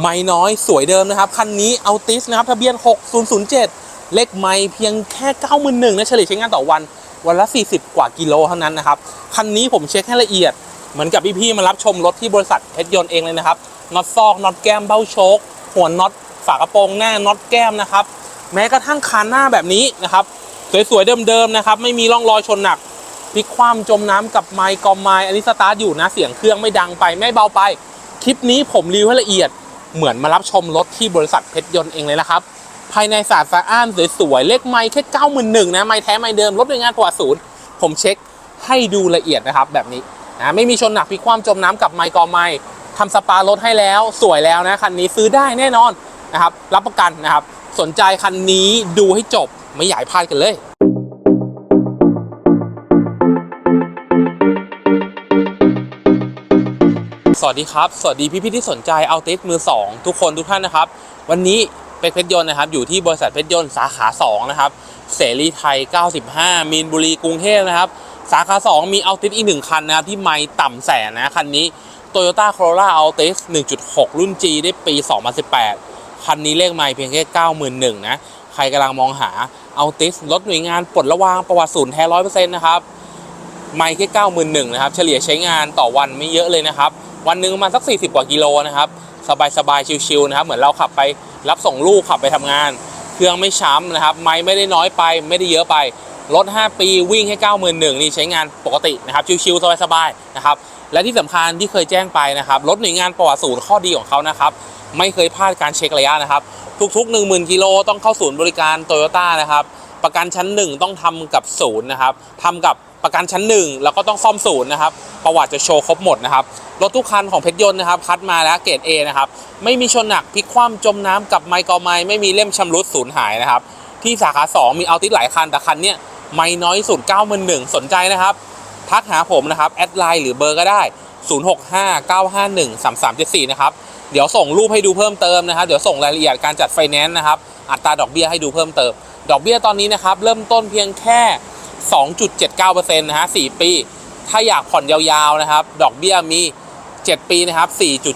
ไม่น้อยสวยเดิมนะครับ คันนี้เอาติสนะครับ ทะเบียน 6007 เลขไม่เพียงแค่ 91,000นะเฉลี่ยใช้งานต่อวัน วันละ 40 กว่ากิโลเท่านั้นนะครับ คันนี้ผมเช็คให้ละเอียด เหมือนกับพี่ๆมารับชมรถที่บริษัทเพชรยนต์เองเลยนะครับน็อตซอกน็อตแก้มเบ้าโชคหัวน็อตฝากระโปรงหน้าน็อตแก้มนะครับแม้กระทั่งคานหน้าแบบนี้นะครับสวยๆเดิมๆนะครับไม่มีร่องรอยชนหนักพลิกคว่ำจมน้ำกับไมค์กอมไมค์อันนี้สตาร์ทอยู่นะเสียงเครื่องไม่ดังไปไม่เบาไป คลิปนี้ผมรีวิวให้ละเอียด เหมือนมารับชมรถที่บริษัทเพชรยนต์เองเลยนะครับ ภายในสาดสะอ้านสวยๆเลขไมค์แค่เก้าหมื่นหนึ่งนะไมค์แท้ไมค์เดิมรถโดยงานประวัติศูนย์ผมเช็คให้ดูละเอียดนะครับแบบนี้นะไม่มีชนหนักพิกคว่ำจมน้ำกับไมค์กอไมค์ทำสปารถให้แล้วสวยแล้วนะคันนี้ซื้อได้แน่นอนนะครับรับประกันนะครับสนใจคันนี้ดูให้จบไม่อยากพลาดกันเลย วัสดีครับ สวัสดีพี่ๆที่สนใจเอาติสมือ 2 ทุกคนทุกท่านนะครับ วันนี้เป็กเพชรยนต์นะครับ อยู่ที่บริษัทเพชรยนต์สาขา 2 นะครับ เสรีไทย 95 มีนบุรีกรุงเทพนะครับ สาขา 2 มีเอาติสอีกหนึ่งคันนะครับ ที่ไม่ต่ำแสนนะ คันนี้ Toyota Corolla Altis 1.6 รุ่น G ได้ปี 2018 คันนี้เลขไม่เพียงแค่ 91,000 นะ ใครกำลังมองหา Altis รถหน่วยงานปลดระวางประวัติศูนย์แท้ร้อยเปอร์เซ็นต์นะครับไม่แค่เก้าหมื่นหนึ่งนะครับ เฉลี่ยใช้งานต่อวันไม่เยอะเลยนะครับ วันหนึ่งประมาณสัก 40 กว่ากิโลนะครับ สบายๆ ชิวๆนะครับ เหมือนเราขับไปรับส่งลูกขับไปทำงาน เครื่องไม่ช้ำนะครับ ไม่ไม่ได้น้อยไป ไม่ได้เยอะไป รถ 5 ปีวิ่งให้ 91,000นี่ใช้งานปกตินะครับ ชิวๆ สบายๆ นะครับ และที่สำคัญที่เคยแจ้งไปนะครับ รถหน่วยงานประวัติศูนย์ข้อดีของเขานะครับ ไม่เคยพลาดการเช็คระยะนะครับ ทุก ๆ 10,000กิโลต้องเข้าศูนย์บริการโตโยต้านะครับ ประกันชั้นหนึ่งต้องทำกับศูนย์นะครับทำกับ ประกันชั้นหนึ่งแล้วก็ต้องซ่อมศูนย์นะครับ ประวัติจะโชว์ครบหมดนะครับรถทุกคันของเพชรยนต์นะครับคัดมาแล้วเกรด A นะครับไม่มีชนหนักพลิกคว่ำจมน้ำกับไมค์กอไมไม่มีเล่มชำรุดสูญหายนะครับที่สาขา 2 มีเอาติดหลายคันแต่คันเนี้ยไม่น้อยสุด9 1 0สนใจนะครับทักหาผมนะครับแอดไลน์หรือเบอร์ก็ได้ 0659513374 นะครับ เดี๋ยวส่งรูปให้ดูเพิ่มเติมนะครับเดี๋ยวส่งรายละเอียดการจัดไฟแนนซ์นะครับอัตราดอกเบี้ยให้ดูเพิ่มเติม ดอกเบี้ยตอนนี้นะครับเริ่มต้นเพียงแค่ 2.79%นะฮะ4ปี ถ้าอยากผ่อนยาวๆนะครับ ดอกเบี้ยมี 7 ปีนะครับ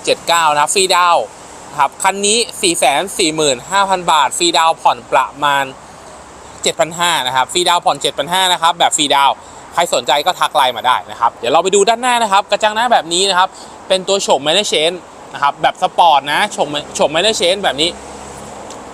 4.79 นะครับฟรีดาวครับคันนี้ 445,000 บาท ฟรีดาวผ่อนประมาณ 7,500นะครับ ฟรีดาวผ่อน 7,500นะครับ แบบฟรีดาวใครสนใจก็ทักไลน์มาได้นะครับ เดี๋ยวเราไปดูด้านหน้านะครับ กระจังหน้าแบบนี้นะครับ เป็นตัวโฉมไม่ได้เชนนะครับ แบบสปอร์ตนะโฉมโฉมไม่ได้เชนแบบนี้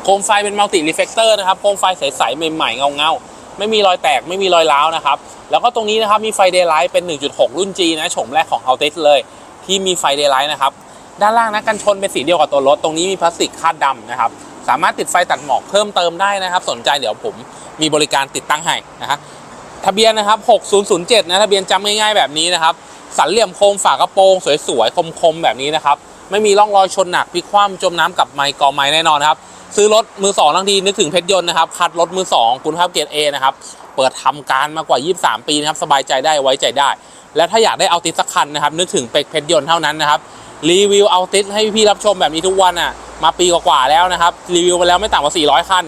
โคมไฟเป็นมัลติรีเฟกเตอร์นะครับ โคมไฟใสๆใหม่ๆเงาๆ ไม่มีรอยแตกไม่มีรอยร้าวนะครับ แล้วก็ตรงนี้นะครับมีไฟเดย์ไลท์เป็น 1.6 รุ่น G นะโฉมแรกของ Altis เลย ที่มีไฟเดย์ไลท์นะครับ ด้านล่างนะกันชนเป็นสีเดียวกับตัวรถ ตรงนี้มีพลาสติกคาดดำนะครับ สามารถติดไฟตัดหมอกเพิ่มเติมได้นะครับ สนใจเดี๋ยวผมมีบริการติดตั้งให้นะฮะทะเบียนนะครับ 6007 นะทะเบียนจำง่ายๆแบบนี้นะครับสันเหลี่ยมโคมฝากระโปรงสวยๆคมๆแบบนี้นะครับ ไม่มีร่องรอยชนหนักพลิกคว่ำจมน้ำกับไมค์กอไม้แน่นอนครับ ซื้อรถมือสองทั้งทีนึกถึงเพชรยนต์นะครับ คัดรถมือสองคุณภาพเกรดเอนะครับ เปิดทำการมากว่า 23 ปีนะครับ สบายใจได้ไว้ใจได้ และถ้าอยากได้เอาติสสักคันนะครับ นึกถึงเป็กเพชรยนต์เท่านั้นนะครับ รีวิวเอาติสให้พี่รับชมแบบนี้ทุกวันอะ มาปีกว่าๆแล้วนะครับ รีวิวมาแล้วไม่ต่ำกว่า 400 คัน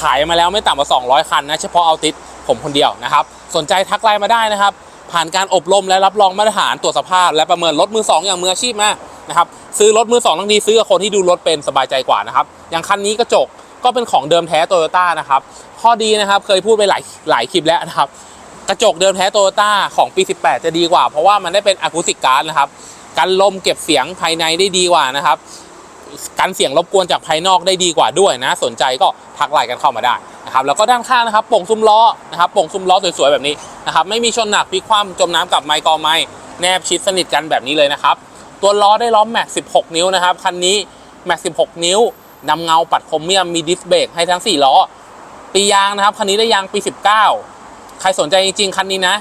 ขายมาแล้วไม่ต่ำกว่า 200 คันนะ เฉพาะเอาติสผมคนเดียวนะครับ สนใจทักไลน์มาได้นะครับ ผ่านการอบรมและรับรองมาตรฐานตรวจสภาพ และประเมินรถมือสองอย่างมืออาชีพมานะครับซื้อรถมือสองทั้งทีซื้อกับคนที่ดูรถเป็นสบายใจกว่านะครับอย่างคันนี้กระจกก็เป็นของเดิมแท้โตโยต้านะครับข้อดีนะครับเคยพูดไปหลายหลายคลิปแล้วนะครับกระจกเดิมแท้โตโยต้าของปี 18 จะดีกว่า เพราะว่ามันได้เป็นอะคูติกการ์ดนะครับกันลมเก็บเสียงภายในได้ดีกว่านะครับ กันเสียงรบกวนจากภายนอกได้ดีกว่าด้วยนะ สนใจก็ทักไลน์กันเข้ามาได้นะครับแล้วก็ด้านข้างนะครับโป่งซุ้มล้อนะครับโป่งซุ้มล้อสวยๆแบบนี้นะครับไม่มีชนหนักพลิกคว่ำจมน้ำกับไมค์กอไม้แนบชิดสนิทกันแบบนี้เลยนะครับตัวล้อได้ล้อแม็ก 16 นิ้วนะครับคันนี้แม็ก 16 นิ้วนำเงาปัดคมเมียมมีดิสเบรกให้ทั้ง 4 ล้อ ปียางนะครับคันนี้ได้ยางปี 19 ใครสนใจจริงๆคันนี้นะ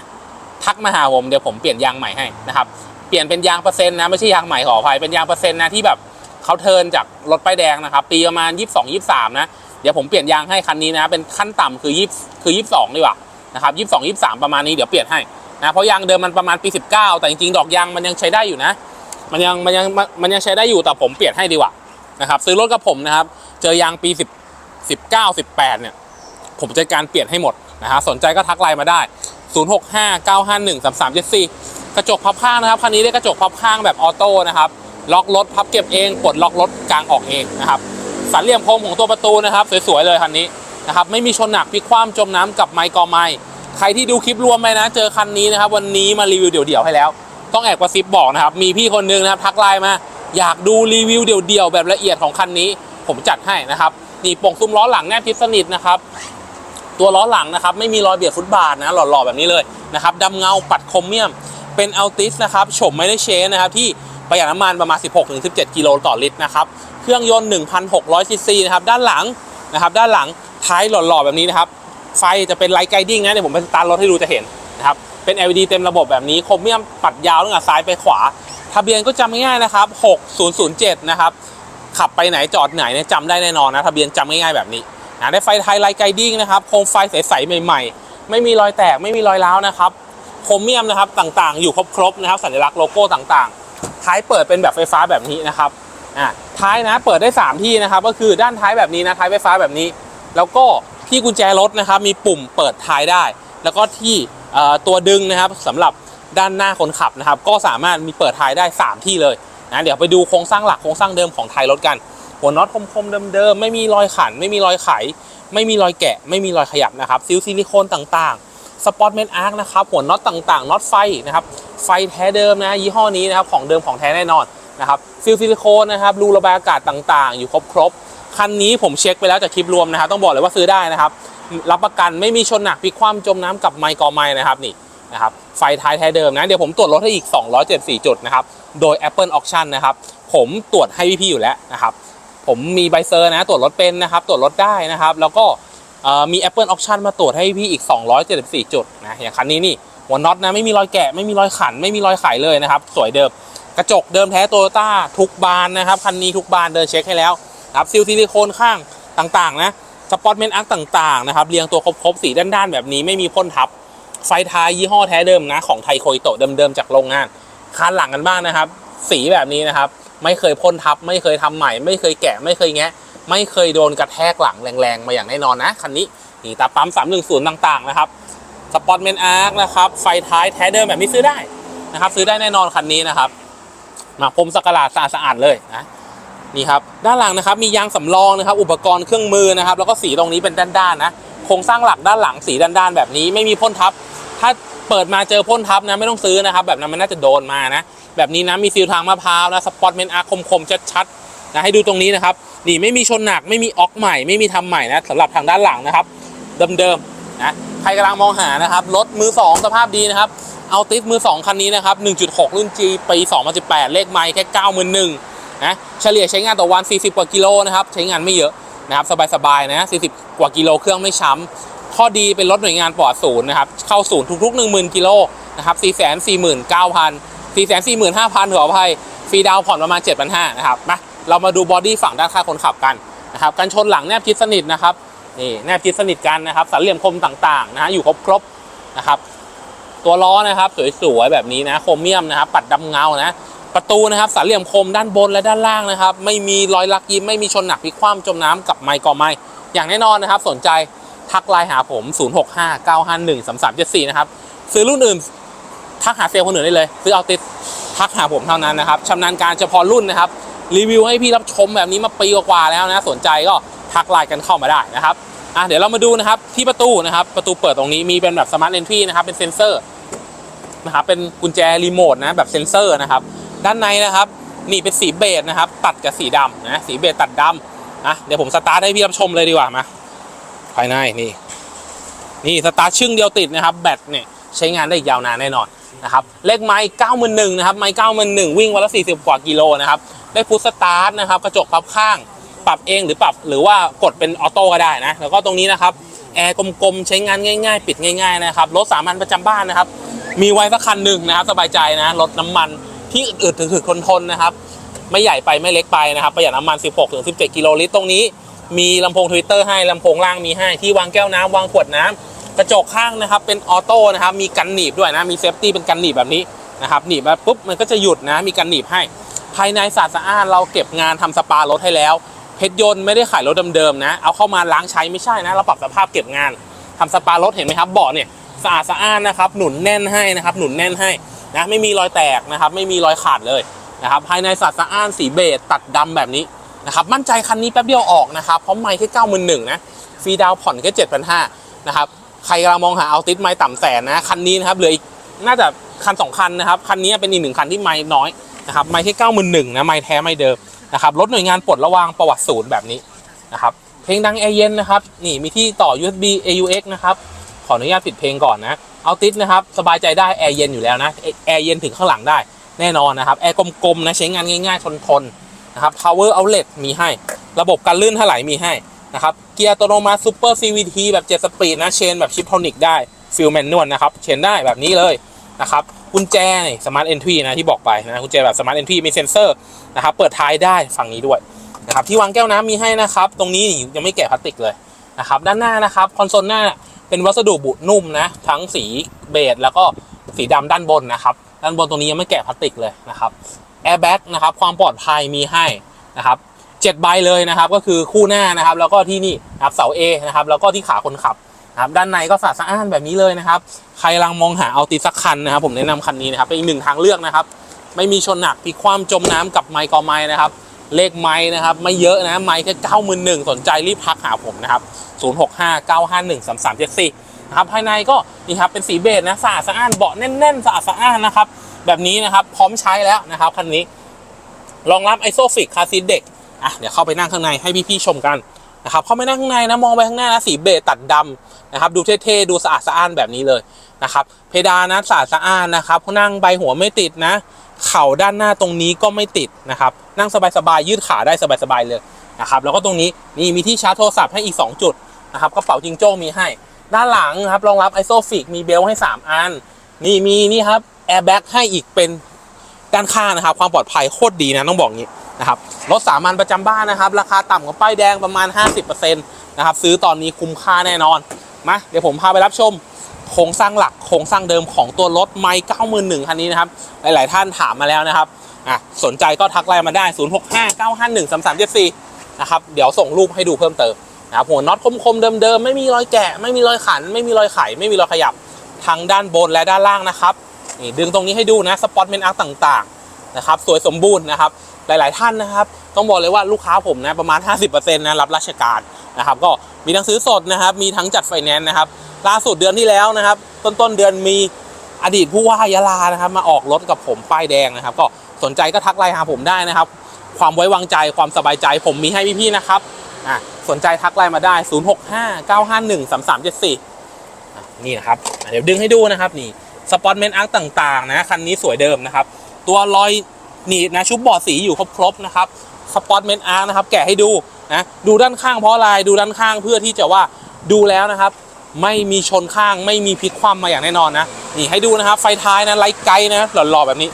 ทักมาหาผมเดี๋ยวผมเปลี่ยนยางใหม่ให้นะครับเปลี่ยนเป็นยางเปอร์เซ็นต์นะไม่ใช่ยางใหม่ขออภัยเป็นยางเปอร์เซ็นต์นะที่แบบ เขาเทินจากรถป้ายแดงนะครับ ปีประมาณ 22 23 นะ เดี๋ยวผมเปลี่ยนยางให้คันนี้นะ เป็นขั้นต่ำคือ20คือ 22 ดีกว่านะครับ 22 23 ประมาณนี้เดี๋ยวเปลี่ยนให้นะเพราะยางเดิมมันประมาณปี 19 แต่จริงๆ ดอกยางมันยังใช้ได้อยู่นะ มันยังมันยังมันยังใช้ได้อยู่แต่ผมเปลี่ยนให้ดีกว่านะครับซื้อรถกับผมนะครับ เจอยางปี 10 19 18 เนี่ย ผมจะการเปลี่ยนให้หมดนะฮะสนใจก็ทักไลน์มาได้ 0659513374 กระจกพับข้างนะครับคันนี้ได้กระจกพับข้างแบบออโต้นะครับ ล็อกรถพับเก็บเองปลดล็อกรถกลางออกเองนะครับสันเหลี่ยมโค้งของตัวประตูนะครับ สวยๆเลยคันนี้นะครับไม่มีชนหนักพลิกคว่ำจมน้ำกับไมค์กอไมค์ใครที่ดูคลิปรวมไปนะ เจอคันนี้นะครับ วันนี้มารีวิวเดี่ยวๆให้แล้ว ต้องแอบกระซิบบอกนะครับ มีพี่คนนึงนะครับทักไลน์มา อยากดูรีวิวเดี่ยวๆแบบละเอียดของคันนี้ ผมจัดให้นะครับนี่ป่งซุ้มล้อหลังแนบทิศสนิทนะครับตัวล้อหลังนะครับไม่มีรอยเบียดฟุตบาทนะหล่อๆแบบนี้เลยนะครับดำเงาปัดคมเมียมเป็นอัลติสนะครับฉมไม่ได้เชนนะครับที่ ประหยัดน้ำมันประมาณ 16-17 กิโลต่อลิตรนะครับ เครื่องยนต์ 1,600ซีซีนะครับ ด้านหลังนะครับ ด้านหลังท้ายหล่อๆแบบนี้นะครับ ไฟจะเป็นไลท์ไกดิ้งนะ เดี๋ยวผมไปสตาร์ทรถให้ดูจะเห็นนะครับ เป็น LED เต็มระบบแบบนี้ คมเมียมปัดยาวตั้งแต่ซ้ายไปขวา ทะเบียนก็จำง่ายๆนะครับ 6007 นะครับ ขับไปไหนจอดไหนเนี่ยจำได้แน่นอนนะ ทะเบียนจำง่ายๆแบบนี้นะได้ไฟไทยไลท์ไกดิ้งนะครับ โคมไฟใสๆใหม่ๆ ไม่มีรอยแตก ไม่มีรอยร้าวนะครับ โครเมียมนะครับต่างๆ อยู่ครบๆนะครับ สัญลักษณ์โลโก้ต่างๆ ท้ายเปิดเป็นแบบไฟฟ้าแบบนี้นะครับอ่าท้ายนะเปิดได้ 3 ที่นะครับ ก็คือด้านท้ายแบบนี้นะท้ายไฟฟ้าแบบนี้ แล้วก็ที่กุญแจรถนะครับ มีปุ่มเปิดท้ายได้ แล้วก็ที่ตัวดึงนะครับสำหรับด้านหน้าคนขับนะครับ ก็สามารถมีเปิดท้ายได้ 3 ที่เลยนะเดี๋ยวไปดูโครงสร้างหลักโครงสร้างเดิมของไทยรถกัน หัวน็อตคมๆเดิมๆไม่มีรอยขัน ไม่มีรอยไข ไม่มีรอยแกะ ไม่มีรอยขยับนะครับซิลซิลิโคนต่างๆ สปอตเมนอาร์คนะครับหัวน็อตต่างๆน็อตไฟนะครับไฟแท้เดิมนะยี่ห้อนี้นะครับของเดิมของแท้แน่นอนนะครับซิลซิลิโคนนะครับรูระบายอากาศต่างๆ อยู่ครบๆคันนี้ผมเช็คไปแล้วจากคลิปรวมนะครับต้องบอกเลยว่าซื้อได้นะครับรับประกันไม่มีชนหนักพลิกคว่ำจมน้ำกับไมค์กอไมค์นะครับนี่นะครับไฟท้ายแท้เดิมนะ เดี๋ยวผมตรวจรถให้อีก 274 จุดนะครับ โดย Apple Auction นะครับ ผมตรวจให้พี่ๆอยู่แล้วนะครับ ผมมีใบเซอร์นะ ตรวจรถเป็นนะครับ ตรวจรถได้นะครับ แล้วก็ มี Apple Auction มาตรวจให้พี่อีก 274 จุดนะอย่างคันนี้นี่หัวน็อตนะไม่มีรอยแกะไม่มีรอยขัน ไม่มีรอยไขเลยนะครับ สวยเดิม กระจกเดิมแท้โตโยต้าทุกบานนะครับ คันนี้ทุกบานเดินเช็คให้แล้วนะครับซิลซิลิโคนข้างต่างๆนะสปอตเมนต์อาร์ต่างๆนะครับเรียงตัวครบๆสีด้านๆแบบนี้ไม่มีพ่นทับ ไฟท้ายยี่ห้อแท้เดิมนะ ของไทยโคยโตะเดิมๆจากโรงงานคันหลังกันบ้างนะครับ สีแบบนี้นะครับ ไม่เคยพ่นทับ ไม่เคยทำใหม่ ไม่เคยแกะไม่เคยแงะ ไม่เคยโดนกระแทกหลังแรงๆ มาอย่างแน่นอนนะคันนี้นี่ตาปั๊ม 310 ต่างๆ นะครับสปอตเมนอาร์คนะครับ ไฟท้ายแท้เดิมแบบนี้ซื้อได้นะครับ ซื้อได้แน่นอนคันนี้นะครับมาพรมสักการะสะอาดเลยนะนี่ครับด้านหลังนะครับมียางสำรองนะครับ อุปกรณ์เครื่องมือนะครับ แล้วก็สีตรงนี้เป็นด้านๆนะโครงสร้างหลักด้านหลังสีด้านๆแบบนี้ไม่มีพ่นทับ ถ้าเปิดมาเจอพ่นทับนะไม่ต้องซื้อนะครับ แบบนั้นมันน่าจะโดนมานะแบบนี้นะมีซีลทางมะพร้าวนะสปอตเมนอาร์คมๆชัดๆ นะให้ดูตรงนี้นะครับนี่ไม่มีชนหนักไม่มีออกใหม่ไม่มีทำใหม่นะสำหรับทางด้านหลังนะครับ เดิมๆนะใครกำลังมองหานะครับรถมือ 2 สภาพดีนะครับเอาติสมือ 2 คันนี้นะครับ 1.6 รุ่น G ปี 2018 เลขไมล์แค่ 91,000นะเฉลี่ยใช้งานต่อวัน 40 กว่ากิโลนะครับ ใช้งานไม่เยอะนะครับ สบายๆนะ 40 กว่ากิโลเครื่องไม่ช้ำ ข้อดีเป็นรถหน่วยงานปลอดศูนย์นะครับ เข้าศูนย์ทุกๆ 10,000 กิโลนะครับ 449,000 445,000ขออภัยฟรีดาวน์ผ่อนประมาณ 7,500นะครับมา เรามาดูบอดี้ฝั่งด้านข้างคนขับกันนะครับกันชนหลังแนบชิดสนิทนะครับนี่แนบชิดสนิทกันนะครับสันเหลี่ยมคมต่างๆนะฮะอยู่ครบๆนะครับ ตัวล้อนะครับสวยๆแบบนี้นะโครเมียมนะครับปัดดำเงานะประตูนะครับสันเหลี่ยมคมด้านบนและด้านล่างนะครับ ไม่มีรอยลักยิ้มไม่มีชนหนักพลิกคว่ำจมน้ำกับไมค์กอไม้อย่างแน่นอนนะครับ สนใจทักไลน์หาผม 0659513374 นะครับ ซื้อรุ่นอื่น ทักหาเซลล์คนอื่นได้เลย ซื้อเอาติดทักหาผมเท่านั้นนะครับชำนาญการเฉพาะรุ่นนะครับ รีวิวให้พี่รับชมแบบนี้มาปีกว่าแล้วนะสนใจก็ทักไลน์กันเข้ามาได้นะครับอะเดี๋ยวเรามาดูนะครับที่ประตูนะครับประตูเปิดตรงนี้มีเป็นแบบสมาร์ทเอนทรีนะครับเป็นเซ็นเซอร์นะครับเป็นกุญแจรีโมทนะแบบเซ็นเซอร์นะครับด้านในนะครับนี่เป็นสีเบจนะครับตัดกับสีดำนะสีเบจตัดดำนะเดี๋ยวผมสตาร์ทให้พี่รับชมเลยดีกว่ามาภายในนี่นี่สตาร์ทชึ่งเดียวติดนะครับแบตเนี่ยใช้งานได้ยาวนานแน่นอนนะครับเลขไม้เก้าหมื่นหนึ่งนะครับไม้เก้าหมื่นหนึ่งวิ่งวันละสี่สิบกว่ากิโลนะครับ ได้พุทสตาร์ทนะครับกระจกพับข้าง ปรับเองหรือปรับหรือว่ากดเป็นออโต้ก็ได้นะแล้วก็ตรงนี้นะครับแอร์กลมๆใช้งานง่าย ๆ ปิดง่าย ๆนะครับรถสามัญประจำบ้านนะครับ มีไว้สักคันหนึ่งนะครับ สบายใจนะรถน้ำมันที่อึดๆถึกๆทนๆนะครับ ไม่ใหญ่ไปไม่เล็กไปนะครับประหยัดน้ำมัน 16-17 กิโลลิตรตรงนี้ มีลำโพงทวิตเตอร์ให้ลำโพงล่างมีให้ที่วางแก้วน้ำวางขวดน้ำกระจกข้างนะครับ เป็นออโต้นะครับ มีกันหนีบด้วยนะ มีเซฟตี้เป็นกันหนีบแบบนี้นะครับหนีบมาปุ๊บมันก็จะหยุดนะ มีกันหนีบให้ ภายในสะอาดสะอาดเราเก็บงานทำสปารถให้แล้วเพชรยนต์ไม่ได้ขายรถเดิมๆนะ เอาเข้ามาล้างใช้ไม่ใช่นะ เราปรับสภาพเก็บงานทำสปารถเห็นไหมครับเบาะเนี่ยสะอาดสะอาดนะครับหนุนแน่นให้นะครับหนุนแน่นให้นะไม่มีรอยแตกนะครับไม่มีรอยขาดเลยนะครับภายในสัดสะอ้านสีเบจตัดดำแบบนี้นะครับมั่นใจคันนี้แป๊บเดียวออกนะครับเพราะไม่แค่เก้าหมื่นหนึ่งนะฟรีดาวผ่อนแค่เจ็ดพันห้านะครับใครกำลังมองหาเอาติสไม่ต่ำแสนนะคันนี้นะครับเหลืออีกน่าจะคันสองคันนะครับคันนี้เป็นอีกหนึ่งคันที่ไม่น้อย นะครับไม่แค่เก้าหมื่นหนึ่งนะไม่แท้ไม่เดิมนะครับรถหน่วยงานปลดระวางประวัติศูนย์แบบนี้นะครับเพลงดังแอร์เย็นนะครับนี่มีที่ต่อ USB AUX นะครับขออนุญาตปิดเพลงก่อนนะเอาติสนะครับสบายใจได้แอร์เย็นอยู่แล้วนะแอร์เย็นถึงข้างหลังได้แน่นอนนะครับแอร์กลมๆนะใช้งานง่ายๆทนๆนะครับ power outlet มีให้ ระบบการลื่นถลายมีให้นะครับเกียร์อัตโนมัติ super CVT แบบ7สปีดนะเชนแบบชิปโทนิกได้ฟิลแมนนวลนะครับเชนได้แบบนี้เลยนะครับ กุญแจนี่ smart entry นะที่บอกไปนะกุญแจแบบ smart entry มีเซ็นเซอร์นะครับเปิดท้ายได้ฝั่งนี้ด้วยนะครับที่วางแก้วน้ำมีให้นะครับ ตรงนี้ยังไม่แกะพลาสติกเลยนะครับด้านหน้านะครับคอนโซลหน้าเป็นวัสดุบุนุ่มนะทั้งสีเบจแล้วก็สีดำด้านบนนะครับด้านบนตรงนี้ยังไม่แกะพลาสติกเลยนะครับแอร์แบ็กนะครับความปลอดภัยมีให้นะครับเจ็ดใบเลยนะครับก็คือคู่หน้านะครับแล้วก็ที่นี่นะครับเสา A นะครับแล้วก็ที่ขาคนขับ ครับด้านในก็สะอาดสะอ้านแบบนี้เลยนะครับใครกำลังมองหาเอาติดสักคันนะครับ ผมแนะนำคันนี้นะครับเป็นอีกหนึ่งทางเลือกนะครับ ไม่มีชนหนักพลิคว่ำจมน้ำกับไมค์กอไมค์นะครับเลขไม้นะครับไม่เยอะนะไม้แค่เก้าหมื่นหนึ่งสนใจรีบพักหาผมนะครับศูนย์หกห้าเก้าห้าหนึ่งสามสามเจ็ดสี่นะครับภายในก็นี่ครับเป็นสีเบจนะสะอาดสะอ้านเบาะแน่นๆสะอาดสะอ้านนะครับแบบนี้นะครับพร้อมใช้แล้วนะครับคันนี้รองรับไอโซฟิกคาซีเด็กอะเดี๋ยวเข้าไปนั่งข้างในให้พี่ๆชมกันนะครับเข้าไปนั่งข้างในนะมองไปข้างหน้านะสีเบจตัดดำ นะครับดูเท่ๆดูสะอาดสะอ้านแบบนี้เลยนะครับเพดานนะสะอาดสะอ้านนะครับนั่งใบหัวไม่ติดนะ เข่าด้านหน้าตรงนี้ก็ไม่ติดนะครับนั่งสบายๆยืดขาได้สบายๆเลยนะครับแล้วก็ตรงนี้นี่มีที่ชาร์จโทรศัพท์ให้อีก 2 จุดนะครับกระเป๋าจิงโจ้มีให้ ด้านหลังครับรองรับไอโซฟิกมีเบลให้ 3 อัน นี่มีนี่ครับแอร์แบ็กให้อีกเป็นด้านข้างนะครับ ความปลอดภัยโคตรดีนะต้องบอกงี้นะครับรถสามัญประจำบ้านนะครับ ราคาต่ำกว่าป้ายแดงประมาณ 50%นะครับซื้อตอนนี้คุ้มค่าแน่นอน มาเดี๋ยวผมพาไปรับชมโครงสร้างหลักโครงสร้างเดิมของตัวรถไมค์91,000คันนี้นะครับหลาย ๆ ท่านถามมาแล้วนะครับอะสนใจก็ทักไลน์มาได้ 0659513374นะครับเดี๋ยวส่งรูปให้ดูเพิ่มเติมนะครับหัวน็อตคม ๆ เดิม ๆ ไม่มีรอยแกะ ไม่มีรอยขัน ไม่มีรอยไข ไม่มีรอยขยับทั้งด้านบนและด้านล่างนะครับนี่ดึงตรงนี้ให้ดูนะสปอตเมนอาร์ต่าง ๆ นะครับ สวยสมบูรณ์นะครับ หลาย ๆ ท่านนะครับ ต้องบอกเลยว่าลูกค้าผมนะประมาณ 50%นะรับราชการ นะครับก็มีทั้งซื้อสดนะครับมีทั้งจัดไฟแนนซ์นะครับล่าสุดเดือนที่แล้วนะครับ ต้นต้นเดือนมีอดีตผู้ว่ายะลานะครับมาออกรถกับผมป้ายแดงนะครับ ก็สนใจก็ทักไลน์หาผมได้นะครับ ความไว้วางใจความสบายใจผมมีให้พี่ๆนะครับอะสนใจทักไลน์มาได้ 0659513374อะนี่นะครับเดี๋ยวดึงให้ดูนะครับนี่สปอตเมนอาร์ต่างๆนะคันนี้สวยเดิมนะครับ ตัวรอยหนีบนะชุบบอดสีอยู่ครบๆนะครับสปอตเมนอาร์นะครับ แกะให้ดู นะดูด้านข้างเพราะอะไรดูด้านข้างเพื่อที่จะว่าดูแล้วนะครับ ไม่มีชนข้างไม่มีพลิกคว่ำมาอย่างแน่นอนนะนี่ให้ดูนะครับ ไฟท้ายนะไลท์ไกด์นะหล่อๆแบบนี้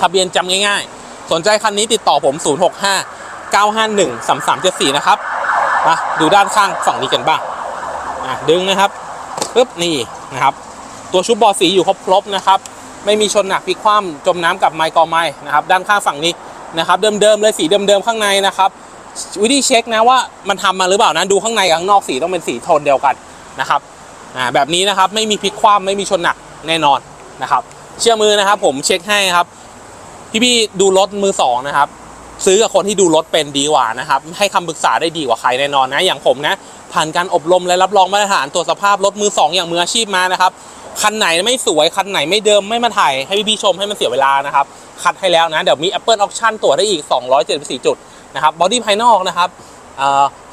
ทะเบียนจำง่าย ๆ สนใจคันนี้ติดต่อผม 065 951 3374 นะครับมาดูด้านข้างฝั่งนี้กันบ้างอะดึงนะครับปึ๊บนี่นะครับ ตัวชุบบอร์ดสีอยู่ครบๆนะครับ ไม่มีชนหนักพลิกคว่ำจมน้ำกับไมค์กอไม้นะครับ ด้านข้างฝั่งนี้นะครับ เดิมๆเลยสีเดิมๆข้างในนะครับ วิธีเช็คนะว่ามันทำมาหรือเปล่านะดูข้างในกับข้างนอกสีต้องเป็นสีโทนเดียวกันนะครับอ่าแบบนี้นะครับไม่มีพลิกคว่ำไม่มีชนหนักแน่นอนนะครับ เชื่อมือนะครับ ผมเช็คให้ครับ พี่ๆดูรถมือสองนะครับ ซื้อกับคนที่ดูรถเป็นดีกว่านะครับ ให้คำปรึกษาได้ดีกว่าใครแน่นอนนะ อย่างผมนะ ผ่านการอบรมและรับรองมาตรฐานตรวจสภาพรถมือสองอย่างมืออาชีพมานะครับคันไหนไม่สวยคันไหนไม่เดิมไม่มาถ่ายให้พี่ๆชมให้มันเสียเวลานะครับคัดให้แล้วนะเดี๋ยวมี Apple Auction ตรวจได้อีก 274 จุด นะครับบอดี้ภายนอกนะครับ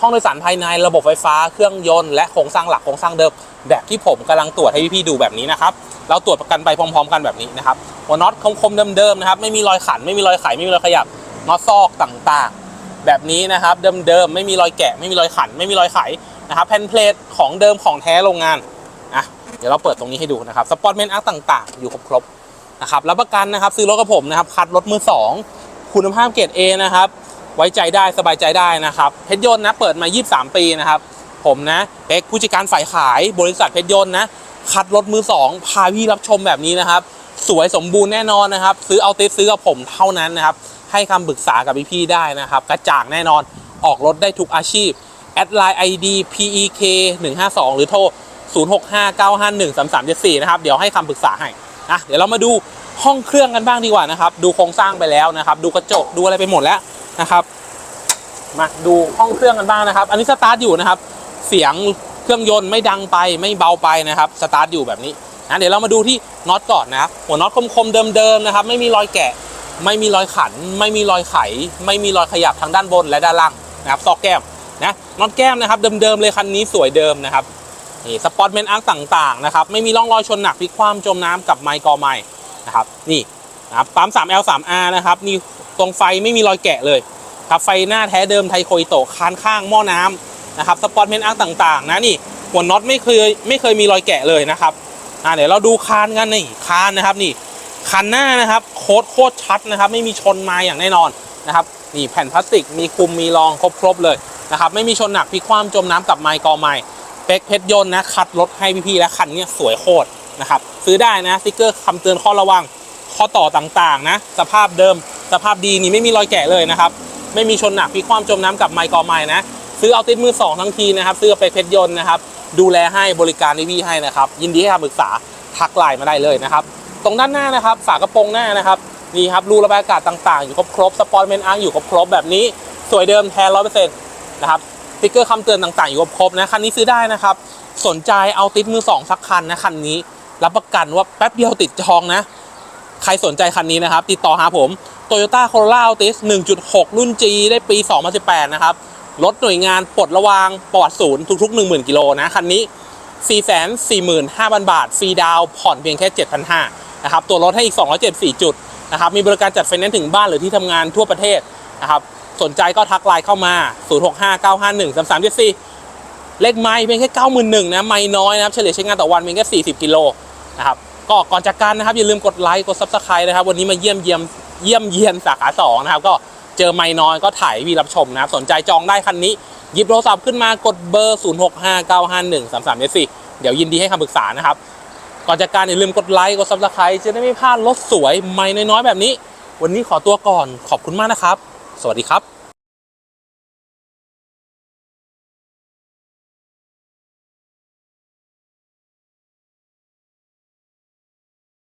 ห้องโดยสารภายในระบบไฟฟ้าเครื่องยนต์และโครงสร้างหลักโครงสร้างเดิมแบบที่ผมกำลังตรวจให้พี่ๆดูแบบนี้นะครับเราตรวจประกันไปพร้อม ๆ กันแบบนี้นะครับหัวน็อตคมๆเดิมๆนะครับไม่มีรอยขันไม่มีรอยไขไม่มีรอยขยับน็อตซอกต่างๆ แบบนี้นะครับเดิมๆไม่มีรอยแกะไม่มีรอยขัน ไม่มีรอยไขนะครับแผ่นเพลทของเดิมของแท้โรงงานอะเดี๋ยวเราเปิดตรงนี้ให้ดูนะครับสปอตเมนอาร์ต่างๆ อยู่ครบๆนะครับรับประกันนะครับซื้อรถกับผมนะครับคัดรถมือสองคุณภาพเกรด A นะครับ ไว้ใจได้สบายใจได้นะครับ เพชรยนต์นะเปิดมา 23 ปีนะครับ ผมนะเอกผู้จัดการฝ่ายขายบริษัทเพชรยนต์นะคัดรถมือสองพาพี่รับชมแบบนี้นะครับ สวยสมบูรณ์แน่นอนนะครับ ซื้อเอาติดซื้อกับผมเท่านั้นนะครับ ให้คำปรึกษากับพี่ๆได้นะครับ กระจ่างแน่นอนออกรถได้ทุกอาชีพแอดไลน์ ID PEK 152หรือโทร 0659513374 นะครับ เดี๋ยวให้คำปรึกษาให้นะเดี๋ยวเรามาดูห้องเครื่องกันบ้างดีกว่านะครับ ดูโครงสร้างไปแล้วนะครับ ดูกระจกดูอะไรไปหมดแล้ว นะครับ มาดูห้องเครื่องกันบ้างนะครับ อันนี้สตาร์ทอยู่นะครับ เสียงเครื่องยนต์ไม่ดังไปไม่เบาไปนะครับ สตาร์ทอยู่แบบนี้นะเดี๋ยวเรามาดูที่น็อตก่อนนะครับ หัวน็อตคมๆเดิมๆนะครับ ไม่มีรอยแกะ ไม่มีรอยขัน ไม่มีรอยไข ไม่มีรอยขยับทางด้านบนและด้านล่างนะครับซอกแก้มนะน็อตแก้มนะครับเดิมๆเลยคันนี้สวยเดิมนะครับนี่สปอตเมนอาร์ต่างๆนะครับไม่มีร่องรอยชนหนักพลิกคว่ำจมน้ำกับไมค์กอไมค์นะครับนี่นะครับปั๊ม 3L 3R นะครับนี่ ตรงไฟไม่มีรอยแกะเลยครับไฟหน้าแท้เดิมไทโคอิโตะคานข้างหม้อน้ำนะครับสปอตเมนอาร์ต่างๆ นะนี่หัวน็อตไม่เคยไม่เคยมีรอยแกะเลยนะครับอ่าเดี๋ยวเราดูคานกันนี่คานนะครับนี่คันหน้านะครับโคตรโคตรชัดนะครับ ไม่มีชนมาอย่างแน่นอนนะครับนี่แผ่นพลาสติกมีคุมมีรองครบครบๆเลยนะครับไม่มีชนหนักพิคว่ำจมน้ำกับไมค์กอไมค์เป็กเพชรยนต์นะคัดรถให้พี่ๆและคันเนี้ยสวยโคตรนะครับซื้อได้นะสติ๊กเกอร์คำเตือนข้อระวังข้อต่อต่างๆนะสภาพเดิม สภาพดีนี่ไม่มีรอยแกะเลยนะครับ ไม่มีชนหนักพลิกคว่ำจมน้ำกับไมค์กอไมค์นะ ซื้อเอาติดมือสองทั้งทีนะครับซื้อเอาเป็กเพชรยนต์นะครับ ดูแลให้บริการพี่ๆให้นะครับ ยินดีให้คำปรึกษาทักไลน์มาได้เลยนะครับ ตรงด้านหน้านะครับฝากระโปรงหน้านะครับนี่ครับรูระบายอากาศต่างๆ อยู่ครบครบสปอร์ตเมนอาร์อยู่ครบครบแบบนี้ สวยเดิมแท้ร้อยเปอร์เซ็นต์นะครับสติ๊กเกอร์คำเตือนต่างๆ อยู่ครบครบนะคันนี้ซื้อได้นะครับ สนใจเอาติดมือสองสักคันนะคันนี้ รับประกันว่าแป๊บเดียวติดจองนะ ใครสนใจคันนี้นะครับ ติดต่อหาผม Toyota Corolla Altis 1.6 รุ่น G ได้ปี 2018 นะครับ รถหน่วยงานปลดระวางปลอดศูนย์ทุก ๆ 10,000 กิโลนะ คันนี้ 445,000 บาท ฟรีดาวผ่อนเพียงแค่ 7,500นะครับ ตัวรถให้อีก 274 จุดนะครับ มีบริการจัดไฟแนนซ์ถึงบ้านหรือที่ทำงานทั่วประเทศนะครับ สนใจก็ทักไลน์เข้ามา 0659513374 เลขไม้เพียงแค่91,000นะ ไม่น้อยนะครับ เฉลี่ยใช้งานต่อวันเพียงแค่ 40 กิโลนะครับ ก็ก่อนจากกันนะครับ อย่าลืมกดไลค์กด Subscribe นะครับ วันนี้มาเยี่ยมเยี่ยมเยี่ยมเยียนสาขา2นะครับก็เจอไม่น้อยก็ถ่ายวีรับชมนะครับ สนใจจองได้คันนี้หยิบโทรศัพท์ขึ้นมากดเบอร์ 0659513374 เดี๋ยวยินดีให้คำปรึกษานะครับ ก่อนจากการอย่าลืมกดไลค์กด Subscribe จะได้ไม่พลาดรถสวยไม่น้อยๆแบบนี้ วันนี้ขอตัวก่อนขอบคุณมากนะครับ สวัสดีครับ